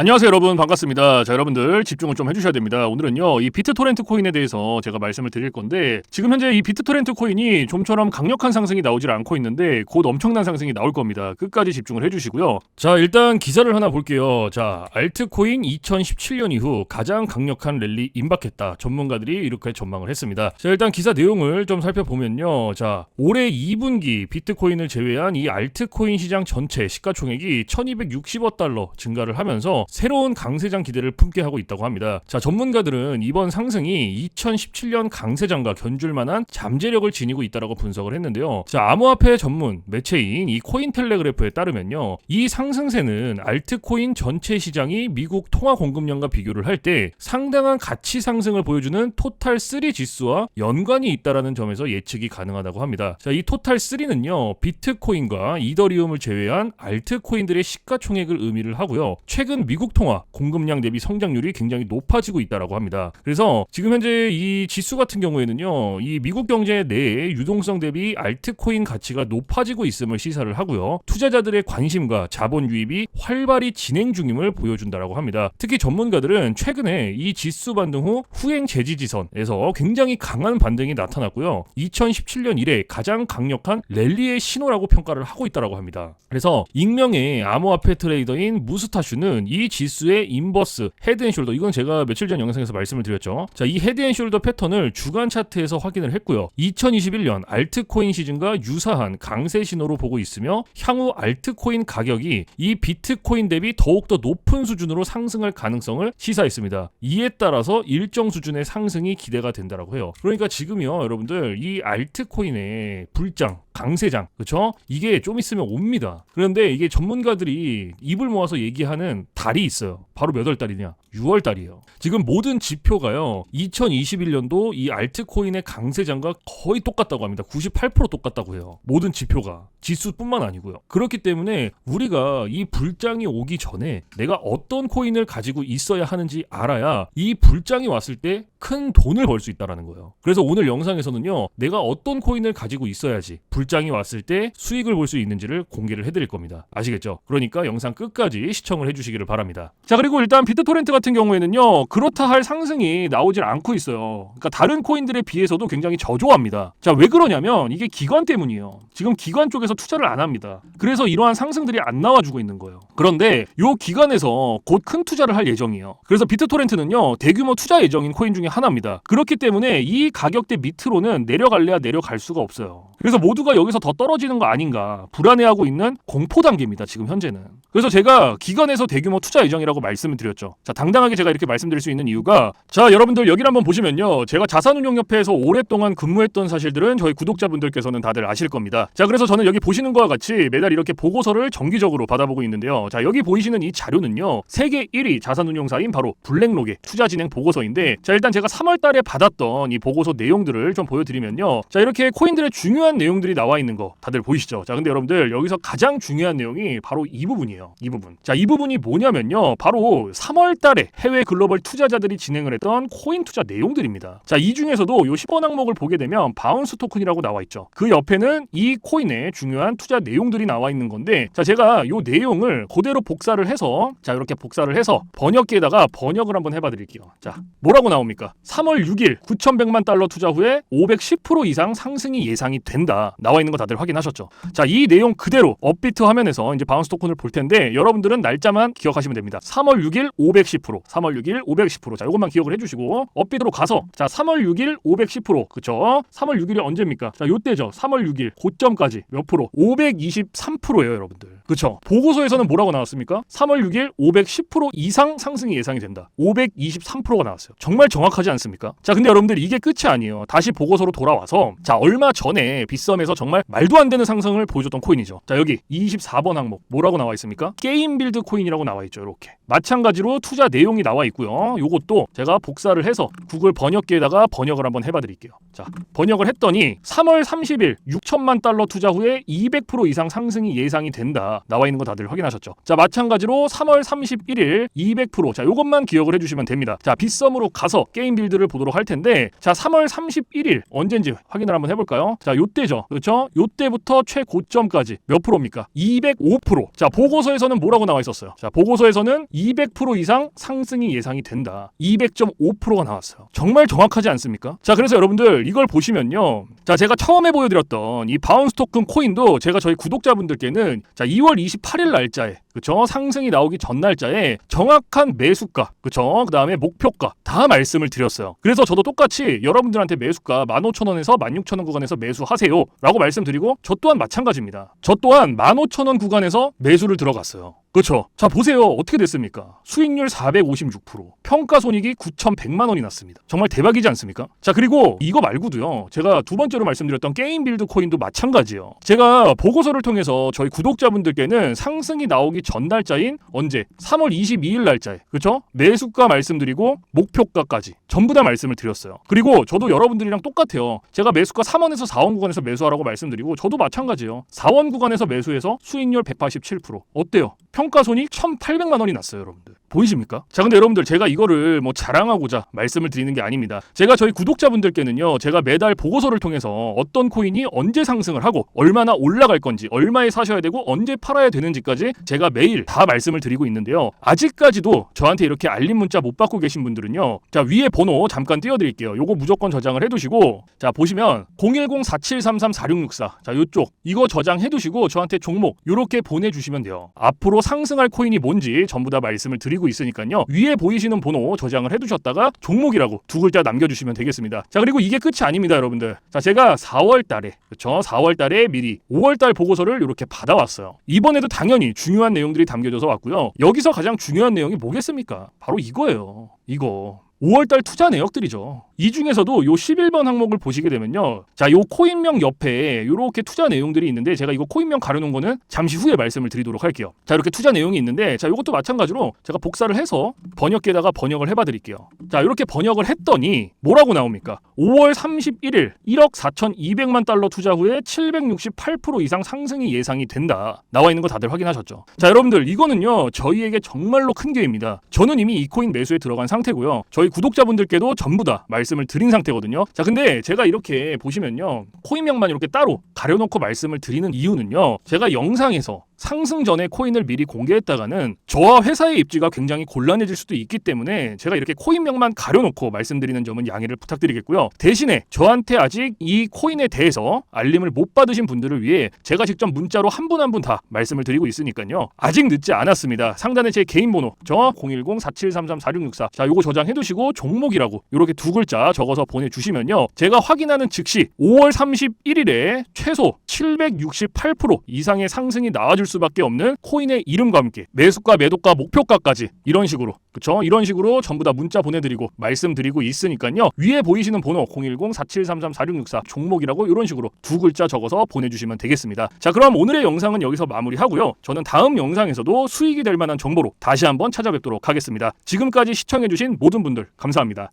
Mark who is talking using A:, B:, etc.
A: 안녕하세요 여러분 반갑습니다. 자 여러분들 집중을 좀 해주셔야 됩니다. 오늘은요 이 비트토렌트 코인에 대해서 제가 말씀을 드릴 건데 지금 현재 이 비트토렌트 코인이 좀처럼 강력한 상승이 나오질 않고 있는데 곧 엄청난 상승이 나올 겁니다. 끝까지 집중을 해주시고요. 자 일단 기사를 하나 볼게요. 자 알트코인 2017년 이후 가장 강력한 랠리 임박했다. 전문가들이 이렇게 전망을 했습니다. 자 일단 기사 내용을 좀 살펴보면요. 자 올해 2분기 비트코인을 제외한 이 알트코인 시장 전체 시가총액이 1260억 달러 증가를 하면서 새로운 강세장 기대를 품게 하고 있다고 합니다. 자, 전문가들은 이번 상승이 2017년 강세장과 견줄 만한 잠재력을 지니고 있다라고 분석을 했는데요. 자, 암호화폐 전문 매체인 이 코인텔레그래프에 따르면요. 이 상승세는 알트코인 전체 시장이 미국 통화 공급량과 비교를 할 때 상당한 가치 상승을 보여주는 토탈 3 지수와 연관이 있다라는 점에서 예측이 가능하다고 합니다. 자, 이 토탈 3는요. 비트코인과 이더리움을 제외한 알트코인들의 시가총액을 의미를 하고요. 최근 미국 통화 공급량 대비 성장률이 굉장히 높아지고 있다라고 합니다. 그래서 지금 현재 이 지수 같은 경우에는요, 이 미국 경제 내에 유동성 대비 알트코인 가치가 높아지고 있음을 시사를 하고요. 투자자들의 관심과 자본 유입이 활발히 진행 중임을 보여준다라고 합니다. 특히 전문가들은 최근에 이 지수 반등 후 후행 재지 지선에서 굉장히 강한 반등이 나타났고요. 2017년 이래 가장 강력한 랠리의 신호라고 평가를 하고 있다라고 합니다. 그래서 익명의 암호화폐 트레이더인 무스타슈는 이 지수의 인버스 헤드앤숄더 이건 제가 며칠 전 영상에서 말씀을 드렸죠. 자, 이 헤드앤숄더 패턴을 주간 차트에서 확인을 했고요. 2021년 알트코인 시즌과 유사한 강세 신호로 보고 있으며 향후 알트코인 가격이 이 비트코인 대비 더욱더 높은 수준으로 상승할 가능성을 시사했습니다. 이에 따라서 일정 수준의 상승이 기대가 된다라고 해요. 그러니까 지금요, 여러분들 이 알트코인의 불장 강세장 그쵸 이게 좀 있으면 옵니다 그런데 이게 전문가들이 입을 모아서 얘기하는 달이 있어요. 바로 몇 월 달이냐 6월 달이에요 지금 모든 지표가요 2021년도 이 알트코인의 강세장과 거의 똑같다고 합니다 98% 똑같다고 해요 모든 지표가 지수뿐만 아니고요 그렇기 때문에 우리가 이 불장이 오기 전에 내가 어떤 코인을 가지고 있어야 하는지 알아야 이 불장이 왔을 때 큰 돈을 벌 수 있다라는 거예요 그래서 오늘 영상에서는요 내가 어떤 코인을 가지고 있어야지 불장이 왔을 때 수익을 볼 수 있는지를 공개를 해 드릴 겁니다. 아시겠죠? 그러니까 영상 끝까지 시청을 해 주시기를 바랍니다. 자 그리고 일단 비트토렌트 같은 경우에는요 그렇다 할 상승이 나오질 않고 있어요. 그러니까 다른 코인들에 비해서도 굉장히 저조합니다. 자 왜 그러냐면 이게 기관 때문이에요. 지금 기관 쪽에서 투자를 안 합니다. 그래서 이러한 상승들이 안 나와주고 있는 거예요. 그런데 요 기관에서 곧 큰 투자를 할 예정이에요. 그래서 비트토렌트는요 대규모 투자 예정인 코인 중에 하나입니다. 그렇기 때문에 이 가격대 밑으로는 내려갈래야 내려갈 수가 없어요. 그래서 모두가 여기서 더 떨어지는 거 아닌가 불안해하고 있는 공포 단계입니다. 지금 현재는. 그래서 제가 기관에서 대규모 투자 예정이라고 말씀을 드렸죠. 자, 당당하게 제가 이렇게 말씀드릴 수 있는 이유가 자, 여러분들 여기를 한번 보시면요. 제가 자산운용협회에서 오랫동안 근무했던 사실들은 저희 구독자분들께서는 다들 아실 겁니다. 자, 그래서 저는 여기 보시는 거와 같이 매달 이렇게 보고서를 정기적으로 받아보고 있는데요. 자, 여기 보이시는 이 자료는요. 세계 1위 자산운용사인 바로 블랙록의 투자 진행 보고서인데 자, 일단 제가 3월 달에 받았던 이 보고서 내용들을 좀 보여드리면요. 자, 이렇게 코인들의 중요한 내용들이 나와 있는 거 다들 보이시죠? 자, 근데 여러분들 여기서 가장 중요한 내용이 바로 이 부분이에요. 이 부분. 자, 이 부분이 뭐냐면요. 바로 3월 달에 해외 글로벌 투자자들이 진행을 했던 코인 투자 내용들입니다. 자, 이 중에서도 요 10원 항목을 보게 되면 바운스 토큰이라고 나와 있죠. 그 옆에는 이 코인의 중요한 투자 내용들이 나와 있는 건데 자, 제가 요 내용을 그대로 복사를 해서 자, 이렇게 복사를 해서 번역기에다가 번역을 한번 해봐 드릴게요. 자, 뭐라고 나옵니까? 3월 6일 9,100만 달러 투자 후에 510% 이상 상승이 예상이 된다. 나와 있는 거 다들 확인하셨죠? 자, 이 내용 그대로 업비트 화면에서 이제 바운스 토큰을 볼 텐데 여러분들은 날짜만 기억하시면 됩니다. 3월 6일 510%, 3월 6일 510%. 자, 이것만 기억을 해주시고 업비트로 가서 자, 3월 6일 510%, 그쵸? 3월 6일이 언제입니까? 자, 요때죠. 3월 6일 고점까지 몇 프로? 523%예요, 여러분들. 그쵸? 보고서에서는 뭐라고 나왔습니까? 3월 6일 510% 이상 상승이 예상이 된다. 523%가 나왔어요. 정말 정확하지 않습니까? 자, 근데 여러분들 이게 끝이 아니에요. 다시 보고서로 돌아와서 자, 얼마 전에 빗썸에서 정말 말도 안 되는 상승을 보여줬던 코인이죠. 자, 여기 24번 항목 뭐라고 나와 있습니까? 게임 빌드 코인이라고 나와 있죠. 이렇게. 마찬가지로 투자 내용이 나와 있고요. 요것도 제가 복사를 해서 구글 번역기에다가 번역을 한번 해봐 드릴게요. 자, 번역을 했더니 3월 30일 6천만 달러 투자 후에 200% 이상 상승이 예상이 된다. 나와 있는 거 다들 확인하셨죠? 자, 마찬가지로 3월 31일 200%. 자, 요것만 기억을 해주시면 됩니다. 자, 빗썸으로 가서 게임 빌드를 보도록 할 텐데, 자, 3월 31일 언젠지 확인을 한번 해볼까요? 자, 요때죠. 그렇죠? 요때부터 최고점까지 몇 프로입니까? 205%. 자, 보고서에서는 뭐라고 나와 있었어요? 자, 보고서에서는 200% 이상 상승이 예상이 된다. 200.5%가 나왔어요. 정말 정확하지 않습니까? 자, 그래서 여러분들 이걸 보시면요. 자, 제가 처음에 보여드렸던 이 바운스 토큰 코인도 제가 저희 구독자분들께는 자, 2월 28일 날짜에 그쵸 상승이 나오기 전 날짜에 정확한 매수가 그쵸 그 다음에 목표가 다 말씀을 드렸어요 그래서 저도 똑같이 여러분들한테 매수가 15,000원에서 16,000원 구간에서 매수하세요 라고 말씀드리고 저 또한 마찬가지입니다 저 또한 15,000원 구간에서 매수를 들어갔어요 그렇죠. 자 보세요. 어떻게 됐습니까? 수익률 456%, 평가 손익이 9,100만 원이 났습니다. 정말 대박이지 않습니까? 자 그리고 이거 말고도요. 제가 두 번째로 말씀드렸던 게임 빌드 코인도 마찬가지요. 제가 보고서를 통해서 저희 구독자분들께는 상승이 나오기 전 날짜인 언제 3월 22일 날짜에 그렇죠? 매수가 말씀드리고 목표가까지 전부 다 말씀을 드렸어요. 그리고 저도 여러분들이랑 똑같아요. 제가 매수가 3원에서 4원 구간에서 매수하라고 말씀드리고 저도 마찬가지예요. 4원 구간에서 매수해서 수익률 187% 어때요? 평가 손익 1,800만 원이 났어요, 여러분들. 보이십니까? 자, 근데 여러분들 제가 이거를 뭐 자랑하고자 말씀을 드리는 게 아닙니다. 제가 저희 구독자분들께는요, 제가 매달 보고서를 통해서 어떤 코인이 언제 상승을 하고 얼마나 올라갈 건지, 얼마에 사셔야 되고 언제 팔아야 되는지까지 제가 매일 다 말씀을 드리고 있는데요. 아직까지도 저한테 이렇게 알림 문자 못 받고 계신 분들은요, 자 위에 번호 잠깐 띄워드릴게요. 요거 무조건 저장을 해두시고, 자 보시면 010-4733-4664, 자 요쪽 이거 저장해두시고 저한테 종목 요렇게 보내주시면 돼요. 앞으로 상승할 코인이 뭔지 전부 다 말씀을 드리고 있으니까요. 위에 보이시는 번호 저장을 해두셨다가 종목이라고 두 글자 남겨주시면 되겠습니다. 자 그리고 이게 끝이 아닙니다, 여러분들. 자 제가 4월달에 그쵸? 4월달에 미리 5월달 보고서를 이렇게 받아왔어요. 이번에도 당연히 중요한 내용들이 담겨져서 왔고요. 여기서 가장 중요한 내용이 뭐겠습니까? 바로 이거예요. 이거. 5월달 투자 내역들이죠. 이 중에서도 요 11번 항목을 보시게 되면요. 자, 요 코인명 옆에 요렇게 투자 내용들이 있는데 제가 이거 코인명 가려놓은 거는 잠시 후에 말씀을 드리도록 할게요. 자, 이렇게 투자 내용이 있는데 자, 요것도 마찬가지로 제가 복사를 해서 번역기에다가 번역을 해봐 드릴게요. 자, 이렇게 번역을 했더니 뭐라고 나옵니까? 5월 31일 1억 4,200만 달러 투자 후에 768% 이상 상승이 예상이 된다. 나와 있는 거 다들 확인하셨죠? 자, 여러분들 이거는요. 저희에게 정말로 큰 기회입니다. 저는 이미 이 코인 매수에 들어간 상태고요. 저희 구독자분들께도 전부 다 말씀을 드린 상태거든요. 자, 근데 제가 이렇게 보시면요. 코인명만 이렇게 따로 가려놓고 말씀을 드리는 이유는요. 제가 영상에서 상승 전에 코인을 미리 공개했다가는 저와 회사의 입지가 굉장히 곤란해질 수도 있기 때문에 제가 이렇게 코인명만 가려놓고 말씀드리는 점은 양해를 부탁드리겠고요. 대신에 저한테 아직 이 코인에 대해서 알림을 못 받으신 분들을 위해 제가 직접 문자로 한 분 한 분 다 말씀을 드리고 있으니까요. 아직 늦지 않았습니다. 상단에 제 개인 번호 저 010-4733-4664 자 요거 저장해 두시고 종목이라고 이렇게 두 글자 적어서 보내 주시면요. 제가 확인하는 즉시 5월 31일에 최소 768% 이상의 상승이 나와 줄 수밖에 없는 코인의 이름과 함께 매수가 매도가 목표가까지 이런 식으로 그쵸? 이런 식으로 전부 다 문자 보내드리고 말씀드리고 있으니까요. 위에 보이시는 번호 010-4733-4664 종목이라고 이런 식으로 두 글자 적어서 보내주시면 되겠습니다. 자 그럼 오늘의 영상은 여기서 마무리하고요. 저는 다음 영상에서도 수익이 될 만한 정보로 다시 한번 찾아뵙도록 하겠습니다. 지금까지 시청해주신 모든 분들 감사합니다